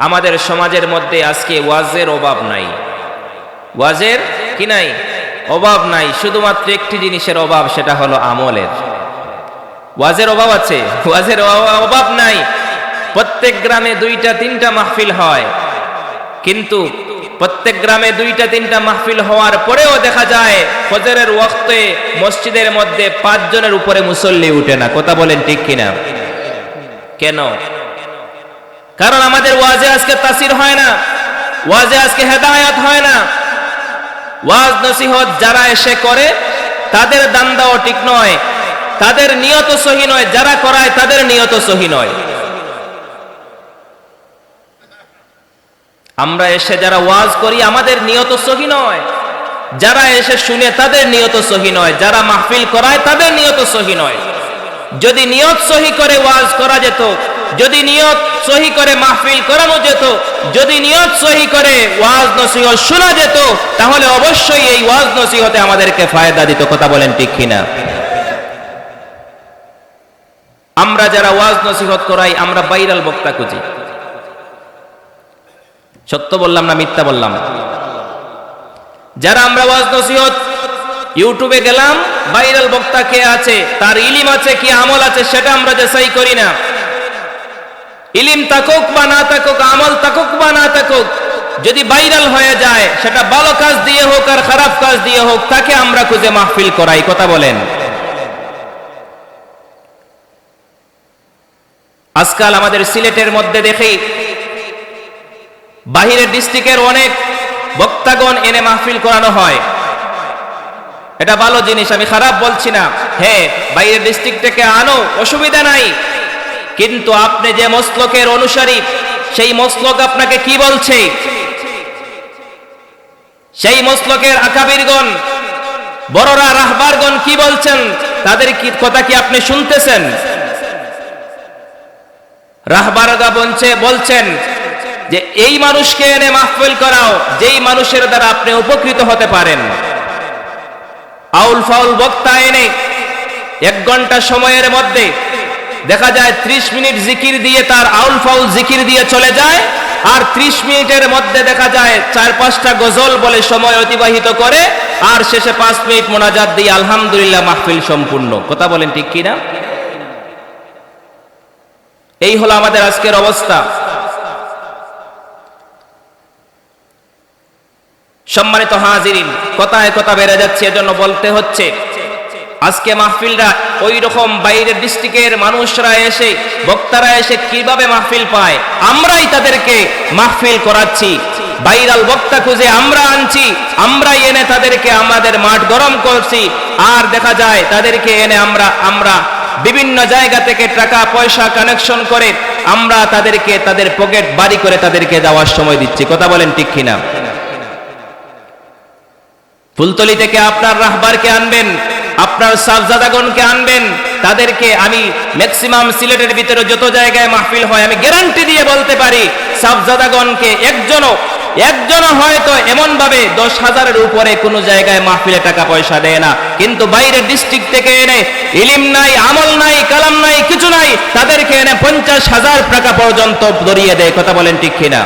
আমাদের সমাজের মধ্যে আজকে ওয়াজের অভাব নাই। ওয়াজের কি নাই? অভাব নাই। শুধুমাত্র একটি জিনিসের অভাব, সেটা হলো আমলের। ওয়াজের অভাব আছে? ওয়াজের অভাব- নাই। প্রত্যেক গ্রামে দুইটা, তিনটা মাহফিল হয়। কিন্তু প্রত্যেক গ্রামে দুইটা, তিনটা মাহফিল হওয়ার পরেও দেখা যায়, ফজরের ওয়াক্তে মসজিদের মধ্যে পাঁচজনের উপরে মুসল্লি উঠে না। কথা বলেন ঠিক কিনা? কেন? কারণ আমাদের ওয়াজে আজকে তাসির হয় না, ওয়াজে আজকে হেদায়াত হয় না। ওয়াজ নসিহত যারা এসে করে, তাদের দান্দাও ঠিক নয়, তাদের নিয়ত সহি নয়, যারা করায় তাদের নিয়ত সহি নয়। আমরা এসে যারা ওয়াজ করি, আমাদের নিয়ত সহি নয়। যারা এসে শুনে তাদের নিয়ত সহি নয়, যারা মাহফিল করায় তাদের নিয়ত সহি নয়। যদি নিয়ত সহি করে ওয়াজ করা যেত যদি নিয়ত সহি করে মাহফিল করানো যেত, যদি নিয়ত সহি করে ওয়াজ নসিহত শোনা যেত, তাহলে অবশ্যই এই ওয়াজ নসিহতে আমাদেরকে ফায়দা দিত, কথা বলেন ঠিক কিনা? আমরা যারা ওয়াজ নসিহত করাই, আমরা বাইরাল বক্তা খুঁজি। সত্য বললাম না মিথ্যা বললাম? যারা আমরা ওয়াজ নসিহত ইউটিউবে গেলাম ভাইরাল বক্তা কে আছে, তার ইলিম আছে, কি আমল আছে, সেটা আমরা যাচাই করি না। ইলিম তাকুক বা না তাকুক আমল তাকুক বা না তাকুক যদি ভাইরাল হয়ে যায়, সেটা ভালো কাজ দিয়ে হোক আর খারাপ কাজ দিয়ে হোক, তাকে আমরা খুঁজে মাহফিল করাই, কথা বলেন। আজকাল আমাদের সিলেটের মধ্যে দেখি, বাহিরের ডিস্ট্রিক্টের অনেক বক্তাগণ এনে মাহফিল করানো হয়। এটা ভালো জিনিস, আমি খারাপ বলছি না। হ্যাঁ বাইরের ডিস্ট্রিক্ট থেকে আনো, অসুবিধা নাই। কিন্তু আপনি যে মসলকের অনুসারী, সেই মসলক আপনাকে কি বলছে? সেই মসলকের আকাবিরগণ, বড়রা রাহবারগণ কি বলছেন? তাদের কি কথা কি আপনি শুনতেছেন? রাহবারগা বলছে, বলছেন যে, এই মানুষকে এনে মাহফিল করাও, যেই মানুষের দ্বারা আপনি উপকৃত হতে পারেন। আউল ফাউল বক্তা এনে এক ঘণ্টা সময়ের মধ্যে দেখা যায় ত্রিশ মিনিট জিকির দিয়ে তার আউল ফাউল জিকির দিয়ে চলে যায়, আর ত্রিশ মিনিটের মধ্যে দেখা যায় চার পাঁচটা গজল বলে সময় অতিবাহিত করে, আর শেষে পাঁচ মিনিট মোনাজাত দিয়ে আলহামদুলিল্লাহ মাহফিল সম্পূর্ণ। কথা বলেন ঠিক কিনা এই হলো আমাদের আজকের অবস্থা। সম্মানিত হাজিরিন, কথায় কথা বেড়ে যাচ্ছে, এজন্য বলতে হচ্ছে আজকে মাহফিলরা ওই রকম বাইরের ডিস্ট্রিক্টের মানুষরা এসে, বক্তারা এসে কীভাবে মাহফিল পায়? আমরাই তাদেরকে মাহফিল করাচ্ছি। বাইরাল বক্তা খুঁজে আমরা আনছি, আমরাই এনে তাদেরকে আমাদের মাঠ গরম করছি। আর দেখা যায় তাদেরকে এনে আমরা আমরা বিভিন্ন জায়গা থেকে টাকা, পয়সা কানেকশন করে আমরা তাদেরকে, তাদের পকেট বাড়ি করে তাদেরকে দেওয়ার সময় দিচ্ছি। কথা বলেন ঠিক কিনা? ফুলতলি থেকে আপনার রাহবারকে আনবেন। আপনার সাফজাদাগণকে আনবেন, তাদেরকে আমি ম্যাক্সিমাম সিলেটের ভিতরে যত জায়গায় মাহফিল হয়, আমি গ্যারান্টি দিয়ে বলতে পারি সাফজাদাগণকে একজনও একজনও হয়তো এমন ভাবে দশ হাজারের উপরে কোনো জায়গায় মাহফিলে টাকা পয়সা দেয় না। কিন্তু বাইরের ডিস্ট্রিক্ট থেকে এনে ইলিম নাই, আমল নাই, কালাম নাই, কিছু নাই, তাদেরকে এনে পঞ্চাশ হাজার টাকা পর্যন্ত ধরিয়ে দেয়, কথা বলেন ঠিক কিনা?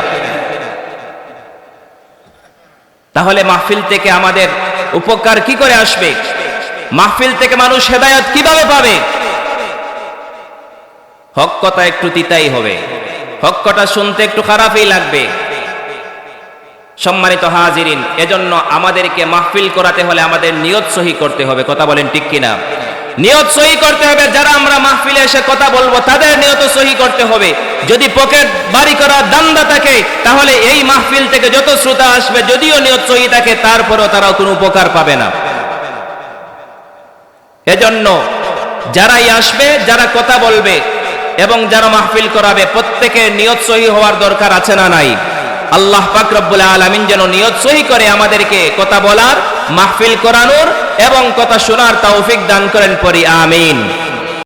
তাহলে মাহফিল থেকে আমাদের উপকার কি করে আসবে? মাহফিল থেকে মানুষ হেদায়ত কীভাবে পাবে? হক কথা একটু তিতাই হবে। হক কথা শুনতে একটু খারাপই লাগবে। সম্মানিত হাজিরিন, এজন্য আমাদেরকে মাহফিল করাতে হলে আমাদের নিয়ত সহি করতে হবে। কথা বলেন ঠিক কিনা? নিয়ত সহি করতে হবে। যারা আমরা মাহফিলে এসে কথা বলব, তাদের নিয়ত সহি করতে হবে। যদি পকেট বাড়ি করা দান্দা থাকে, তাহলে এই মাহফিল থেকে যত শ্রোতা আসবে, যদিও নিয়ত সহি থাকে, তারপরও তারা কোনো উপকার পাবে না। এজন্য যারাই আসবে, যারা কথা বলবে এবং যারা মাহফিল করাবে, প্রত্যেকে নিয়ত সহি হওয়ার দরকার আছে না নাই? আল্লাহ পাক রব্বুল আলামিন যেন নিয়ত সহি করে আমাদেরকে কথা বলার, মাহফিল করানোর এবং কথা শোনার তৌফিক দান করেন পরি, আমিন।